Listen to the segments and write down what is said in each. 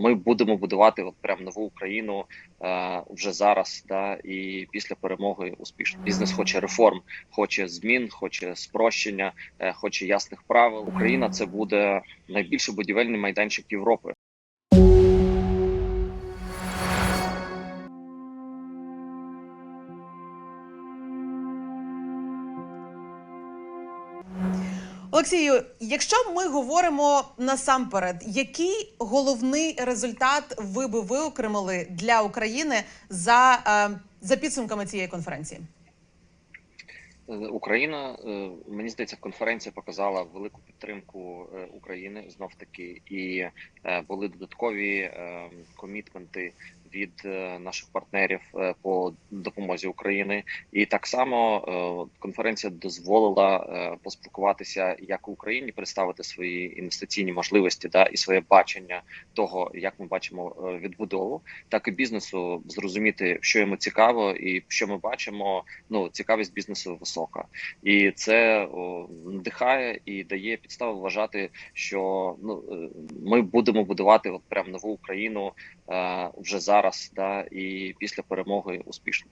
Ми будемо будувати от прям нову Україну е, вже зараз, да і після перемоги успішно. Бізнес хоче реформ, хоче змін, хоче спрощення, е, хоче ясних правил. Україна це буде найбільший будівельний майданчик Європи. Олексію, якщо ми говоримо насамперед, який головний результат ви би виокремили для України за, е, за підсумками цієї конференції? Е, Україна е, мені здається, конференція показала велику підтримку України знов таки, і були додаткові комітменти від е, наших партнерів е, по допомозі України. І так само е, конференція дозволила поспілкуватися як Україні представити свої інвестиційні можливості, да і своє бачення того, як ми бачимо відбудову, так і бізнесу зрозуміти, що йому цікаво, і що ми бачимо. Ну цікавість бізнесу висока, і це надихає і дає підставу вважати, що ну ми будемо будувати от прям нову Україну вже зараз, да і після перемоги успішно.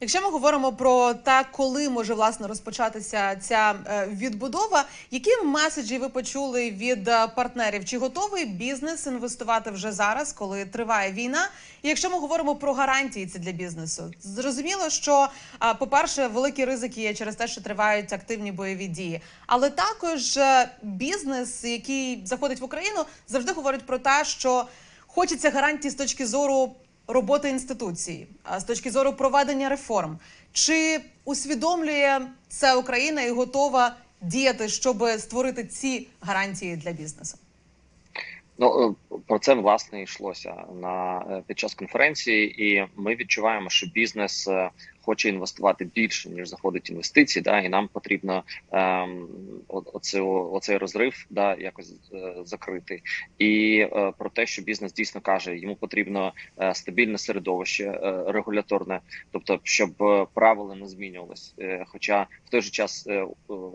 Якщо ми говоримо про те, коли може власне розпочатися ця е, відбудова, які меседжі ви почули від е, партнерів? Чи готовий бізнес інвестувати вже зараз, коли триває війна? І якщо ми говоримо про гарантії ці для бізнесу, зрозуміло, що е, по-перше, великі ризики є через те, що тривають активні бойові дії, але також бізнес, який заходить в Україну, завжди говорить про те, що хочеться гарантій з точки зору роботи інституції, а з точки зору проведення реформ. Чи усвідомлює це Україна і готова діяти, щоб створити ці гарантії для бізнесу? Ну е, про це власне йшлося на е, під час конференції, і ми відчуваємо, що бізнес е, хоче інвестувати більше ніж заходить інвестиції. Да, і нам потрібно ем, оце, оцей розрив да якось е, закрити. І е, про те, що бізнес дійсно каже, йому потрібно е, стабільне середовище е, регуляторне, тобто щоб е, правила не змінювалися. Е, хоча в той же час е, е,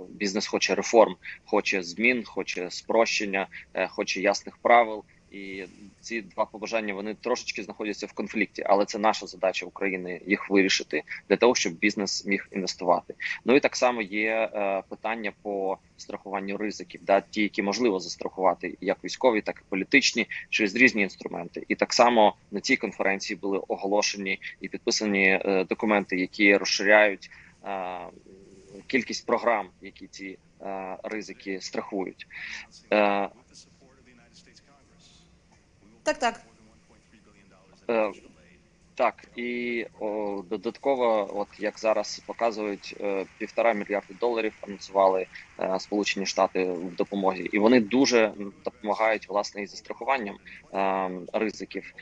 бізнес хоче реформ, хоче змін, хоче спрощення, е, хоче ясних правил. І ці два побажання вони трошечки знаходяться в конфлікті, але це наша задача України їх вирішити для того, щоб бізнес міг інвестувати. Ну і так само є е, питання по страхуванню ризиків, да ті, які можливо застрахувати, як військові, так і політичні, через різні інструменти. І так само на цій конференції були оголошені і підписані е, документи, які розширяють. Е, Кількість програм, які ці е, ризики страхують, Е, Так, так. Е, Так, і о, додатково, от як зараз показують, е, півтора мільярда доларів анонсували е, Сполучені Штати в допомозі, і вони дуже допомагають власне і застрахуванням е, ризиків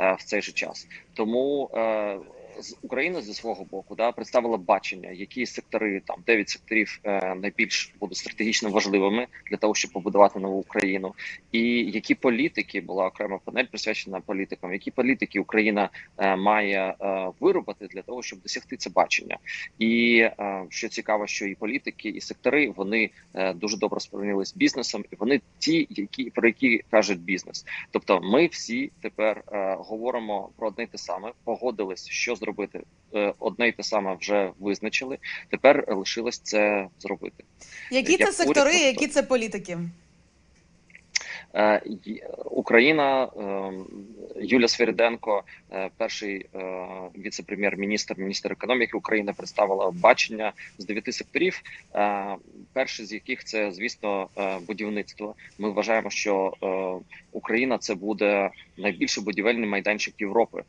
е, в цей же час. Тому е, з України зі свого боку да представила бачення, які сектори там 9 секторів е, найбільш будуть стратегічно важливими для того, щоб побудувати нову Україну, і які політики була окрема панель присвячена політикам, які політики Україна е, має е, виробити для того, щоб досягти це бачення. І е, що цікаво, що і політики, і сектори вони е, дуже добре сприйнялись з бізнесом, і вони ті, які про які кажуть бізнес. Тобто, ми всі тепер е, говоримо про одне те саме, погодились, що зробити. Е, Одне й те саме вже визначили. Тепер лишилось це зробити. Які Як це уряд сектори, просто- які це політики? Е, Україна Юля Свириденко, е, перший е, віце-прем'єр-міністр, міністр економіки України, представила бачення з дев'яти секторів. Е, Перший з яких це, звісно, будівництво. Ми вважаємо, що Україна це буде найбільший будівельний майданчик Європи.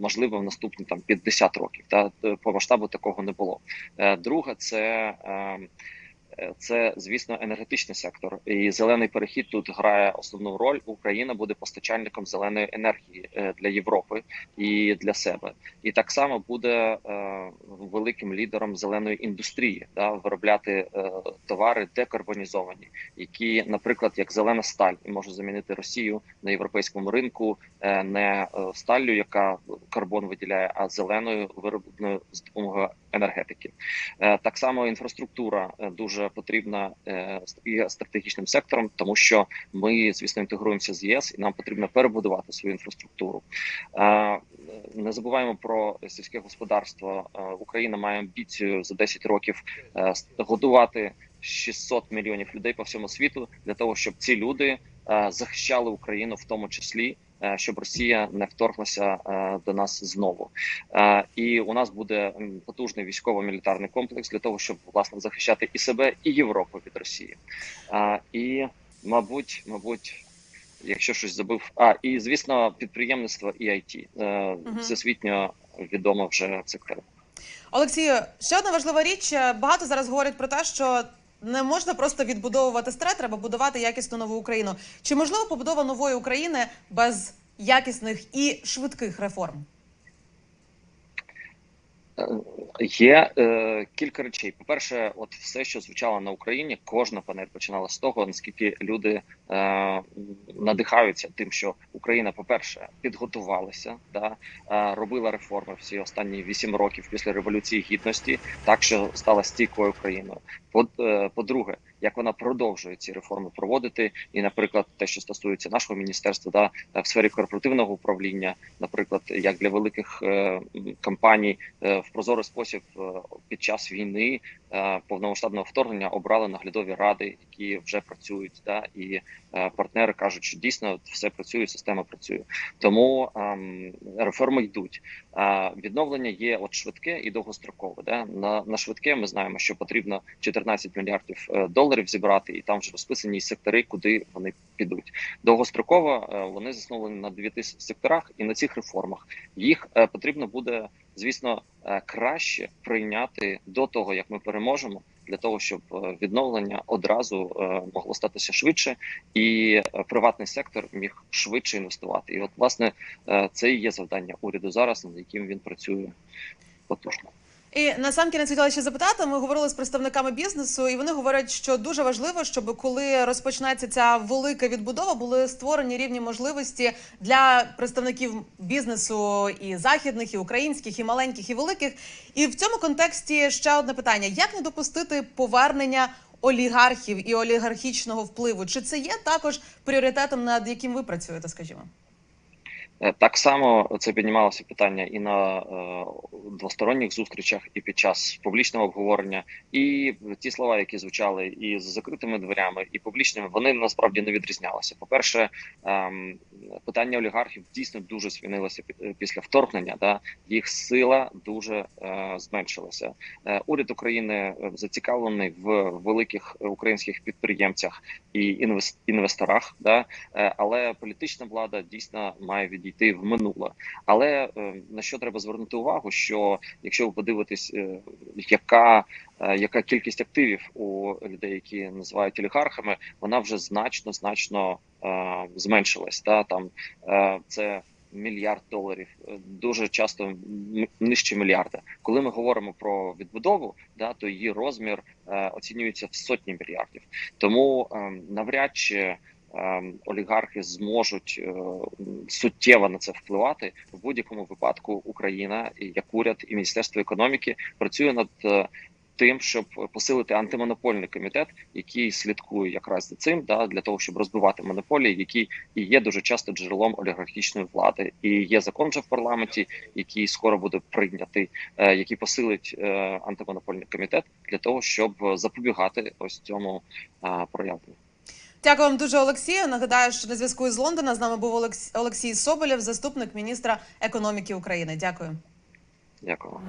Можливо, в наступні там 50 років. Та по масштабу такого не було. Друге, це це звісно енергетичний сектор, і зелений перехід тут грає основну роль. Україна буде постачальником зеленої енергії е, для Європи і для себе, і так само буде е, великим лідером зеленої індустрії, да, виробляти е, товари декарбонізовані, які, наприклад, як зелена сталь, і може замінити Росію на європейському ринку е, не е, сталлю, яка карбон виділяє, а зеленою виробленою з допомогою енергетики. Е, Так само інфраструктура е, дуже потрібна е, і стратегічним сектором, тому що ми, звісно, інтегруємося з ЄС, і нам потрібно перебудувати свою інфраструктуру. Не забуваємо про сільське господарство. Україна має амбіцію за 10 років годувати 600 мільйонів людей по всьому світу для того, щоб ці люди захищали Україну, в тому числі, щоб Росія не вторглася е, до нас знову. Е, І у нас буде потужний військово-мілітарний комплекс для того, щоб власне захищати і себе, і Європу від Росії. Е, І, мабуть, мабуть. Якщо щось забув, а і звісно, підприємництво і IT. Е, всесвітньо відомо вже сектор. Олексію, ще одна важлива річ. Багато зараз говорять про те, що не можна просто відбудовувати старе, треба будувати якісну нову Україну. Чи можливо побудова нової України без якісних і швидких реформ? Е, Є е, кілька речей. По-перше, от все, що звучало на Україні, кожна панель починала з того, наскільки люди е, надихаються тим, що Україна, по-перше, підготувалася, да, е, робила реформи всі останні вісім років після революції гідності, так що стала стійкою країною. Е, по-друге, як вона продовжує ці реформи проводити, і, наприклад, те, що стосується нашого міністерства, да, в сфері корпоративного управління, наприклад, як для великих е, компаній е, в прозорий спосіб е, під час війни е, повномасштабного вторгнення обрали наглядові ради, які вже працюють, да, і е, партнери кажуть, що дійсно все працює, система працює. Тому ем, реформи йдуть. Е, відновлення є от швидке і довгострокове. Да? На, на швидке ми знаємо, що потрібно 14 мільярдів е, доларів зібрати, і там вже розписані сектори, куди вони підуть. Довгостроково е, вони засновані на дев'яти секторах, і на цих реформах їх е, потрібно буде, звісно, е, краще прийняти до того, як ми переможемо, для того, щоб е, відновлення одразу е, могло статися швидше, і приватний сектор міг швидше інвестувати. І от, власне, це і є завдання уряду зараз, над яким він працює потужно. І на сам кінець хотіла ще запитати. Ми говорили з представниками бізнесу, і вони говорять, що дуже важливо, щоб коли розпочнеться ця велика відбудова, були створені рівні можливості для представників бізнесу і західних, і українських, і маленьких, і великих. І в цьому контексті ще одне питання: як не допустити повернення олігархів і олігархічного впливу? Чи це є також пріоритетом, над яким ви працюєте, скажімо? Е, Так само це піднімалося питання і на е, двосторонніх зустрічах, і під час публічного обговорення. І ті слова, які звучали і з закритими дверями, і публічними, вони насправді не відрізнялися. По перше, ем, питання олігархів дійсно дуже змінилося після вторгнення. Да їх сила дуже е, зменшилася. Е, уряд України е, зацікавлений в великих українських підприємцях і інвес- інвесторах. Да Е, але політична влада дійсно має відійти в минуле. Але е, на що треба звернути увагу? Що якщо ви подивитесь, е, яка е, яка кількість активів у людей, які називають олігархами, вона вже значно значно зменшилась. Та там це. Мільярд доларів дуже часто нижче мільярда. Коли ми говоримо про відбудову, да то її розмір оцінюється в сотні мільярдів. Тому е, навряд чи ем, олігархи зможуть е, суттєво на це впливати в будь-якому випадку. Україна, як уряд і міністерство економіки працює над е, тим, щоб посилити антимонопольний комітет, який слідкує якраз за цим, да для того, щоб розбивати монополії, які і є дуже часто джерелом олігархічної влади. І є закон вже в парламенті, який скоро буде прийнятий, е, який посилить антимонопольний комітет для того, щоб запобігати ось цьому проявленню. Дякую вам дуже, Олексію. Нагадаю, що на зв'язку із Лондона з нами був Олекс- Олексій Соболєв, заступник міністра економіки України. Дякую. Дякую.